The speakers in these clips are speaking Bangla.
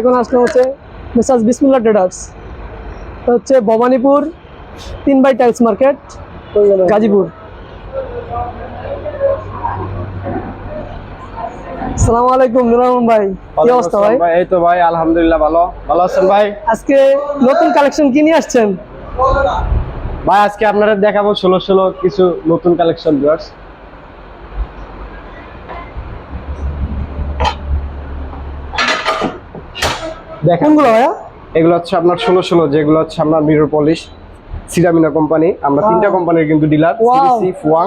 এখন আসলে হচ্ছে মেসাজ বিসমুল্লাহ ট্রেডার্স হচ্ছে ভবানীপুর তিন বাই টাইলস মার্কেট গাজীপুর। সালাম আলাইকুম ভাই কি অবস্থা ভাই? ভাই এই তো ভাই আলহামদুলিল্লাহ ভালো। ভালো আছেন ভাই? আজকে নতুন কালেকশন কি নিয়ে আসছেন? ভাই আজকে আপনারা দেখাবো ষোলো ষোলো কিছু নতুন কালেকশন ভিউয়ার্স দেখেন ভাইয়া। এগুলো হচ্ছে আপনার ষোলো ষোলো যেগুলো হচ্ছে আপনার মিরর পলিশ সিরামিনা কোম্পানি আমরা তিনটা কোম্পানির কিন্তু ডিলার. সিবিসি ফুয়াং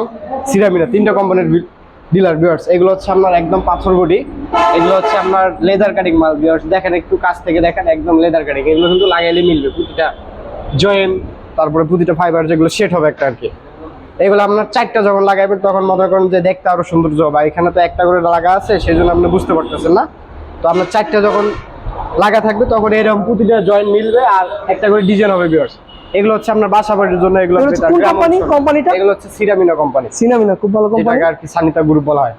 সিরামিনা তিনটা কোম্পানির ডিলার ভিউয়ার্স এগুলো হচ্ছে আপনার একদম পাথর বডি। এগুলো হচ্ছে আপনার লেদার কাটিং মাল ভিউয়ার্স দেখেন একটু কাছ থেকে দেখেন একদম লেদার কাটিং এগুলো কিন্তু লাগাইলে মিলবে প্রতিটা জয়েন তারপরে প্রতিটা ফাইবার যেগুলো সেট হবে একটা আর কি। এগুলো আপনার চারটা যখন লাগাইবেন তখন মনে করেন যে দেখতে আরও সৌন্দর্য হবে। এখানে তো একটা করে লাগা আছে সেই জন্য আপনি বুঝতে পারতেছেন না। তো আপনার চারটা যখন লাগা থাকবে তখন এরকম প্রতিটা জয়েন্ট মিলবে আর একটা করে ডিজাইন হবে ভিউয়ার্স এগুলো হচ্ছে আপনার বাসা বাড়ির জন্য এগুলো এগুলো কোন? অঞ্চল। কোম্পানিটা? এগুলো হচ্ছে সিরামিনা কোম্পানি সিনামিনা খুব ভালো কোম্পানি যেটাকে আর কি সানিতা গ্রুপ বলা হয়।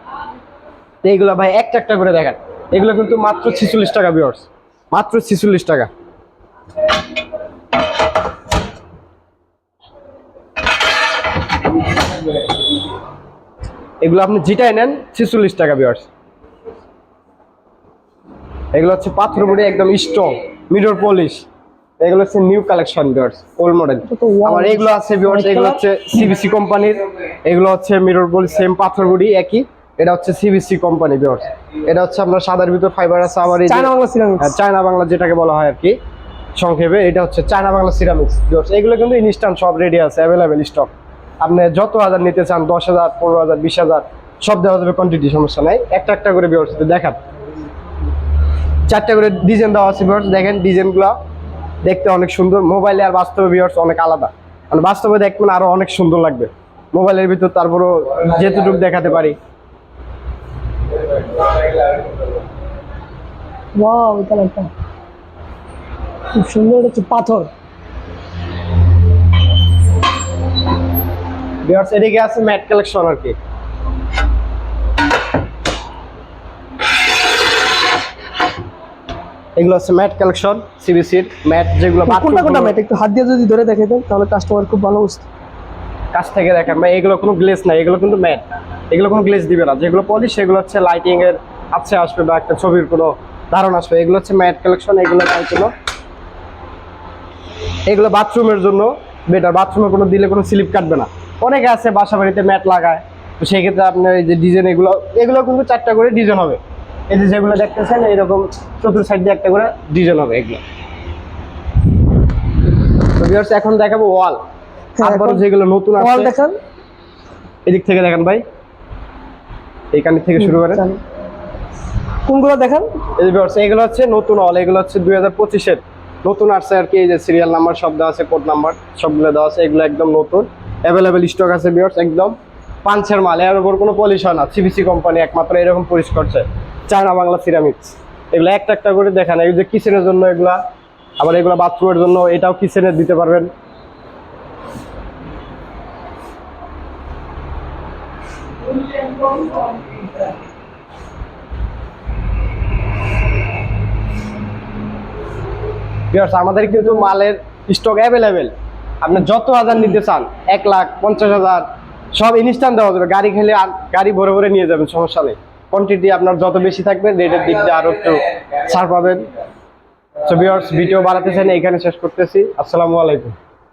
তো এইগুলো ভাই একটা একটা করে দেখেন। এগুলো কিন্তু মাত্র ছিচল্লিশ টাকা ভিউয়ার্স মাত্র ছিচল্লিশ টাকা। এগুলো আপনি যেটাই নেন ছিচল্লিশ টাকা ভিউয়ার্স এগুলো হচ্ছে পাথর বডি একদম স্ট্রং মিরর পলিশ এগুলো হচ্ছে new collection viewers old model. আমার এগুলো আছে ভিউয়ার্স এগুলো হচ্ছে সিবিসি কোম্পানির এগুলো হচ্ছে মিরর পলি সেম পাথর বডি একই। এটা হচ্ছে সিবিসি কোম্পানি ভিউয়ার্স এটা হচ্ছে আপনার সাদার ভিতর ফাইবার আছে আবার এই চায়না বাংলা সিরামিক্স হ্যাঁ, চায়না বাংলা যেটাকে বলা হয় আর কি সংক্ষেপে এটা হচ্ছে চায়না বাংলা সিরামিক্স এগুলো কিন্তু ইনস্ট্যান্ট সব রেডি আছে অ্যাভেলেবেল স্টক আপনি যত হাজার নিতে চান দশ হাজার পনেরো হাজার বিশ হাজার সব দেওয়া যাবে কোয়ান্টিটি সমস্যা নাই। একটা একটা করে ব্যবস্থা দেখান। চারটা করে ডিজাইন দেওয়া আছে ভিউয়ার্স দেখেন ডিজাইনগুলো দেখতে অনেক সুন্দর। মোবাইলে আর বাস্তবে ভিউয়ার্স অনেক আলাদা। মানে বাস্তবে দেখবেন আরও অনেক সুন্দর লাগবে। মোবাইলের ভিতর তারপরও যেতটুকু দেখাতে পারি। ওয়াও কালারটা খুব সুন্দর হচ্ছে পাথর। এদিকে আছে ম্যাট কালেকশন আর কি। এগুলো হচ্ছে ম্যাট কালেকশন সিবিসির ম্যাট যেগুলো কোনটা কোনটা ম্যাট? একটু হাত দিয়ে যদি ধরে দেখে দেন তাহলে কাস্টমার খুব ভালো বুঝতে কাছ থেকে দেখেন ভাই এগুলো কোনো গ্লেজ নাই এগুলো কিন্তু ম্যাট। এগুলো কোনো গ্লেজ দিবে না। যেগুলো পলিশ সেগুলো হচ্ছে লাইটিং এর আছে আসবে বা একটা ছবির কোনো ধারণা আসবে। এগুলো হচ্ছে ম্যাট কালেকশন এগুলো কোনো। এগুলো বাথরুমের জন্য বেটার বাথরুমে কোনো দিলে কোনো স্লিপ কাটবে না। অনেকে আছে বাসা বাড়িতে ম্যাট লাগায়। তো সেই ক্ষেত্রে আপনার এই যে ডিজাইন এগুলো এগুলো কিন্তু চারটা করে ডিজাইন হবে। এই যে যেগুলো দেখতেছেন এরকম চতুর সাইড দিয়ে একটা করে ডিজাইন হবে এগুলো। তো viewers, এখন দেখাবো ওয়াল হ্যাঁ, তারপরে যেগুলো নতুন ওয়াল আছে দেখান। এদিক থেকে দেখেন ভাই। এইখান থেকে শুরু করেন কোনগুলো দেখান? এই যে এগুলো হচ্ছে নতুন অল এগুলো হচ্ছে দুই হাজার পঁচিশের। নতুন আসছে আর কি এই যে সিরিয়াল নাম্বার সব দেওয়া আছে কোড নাম্বার সবগুলো দেওয়া আছে এগুলো একদম নতুন। অ্যাভেলেবেল স্টক আছে বিয়ার্স একদম। পাঁচের মাল, এর উপর কোনো পলিশ হয় না। সিবিসি কোম্পানি একমাত্র এরকম পলিশ করছে। চায়না বাংলা সিরামিক্স এগুলো একটা একটা করে দেখান। এই যে কিচেনের জন্য এগুলা, আবার এগুলো বাথরুমের জন্য, এটাও কিচেনে দিতে পারবেন। আমাদের কিন্তু মালের স্টক অ্যাভেলেবেল আপনি যত হাজার নিতে চান, এক লাখ, পঞ্চাশ হাজার সব ইনস্ট্যান্ট দেওয়া যাবে। গাড়ি খেলে আর- গাড়ি ভরে ভরে নিয়ে যাবেন, সমস্যা নেই। কোয়ান্টিটি আপনার যত বেশি থাকবে রেটের দিক দিয়ে আরও একটু ছাড় পাবেন। সো ভিডিও বাড়াতে চাই এখানে শেষ করতেছি। আসসালামু আলাইকুম।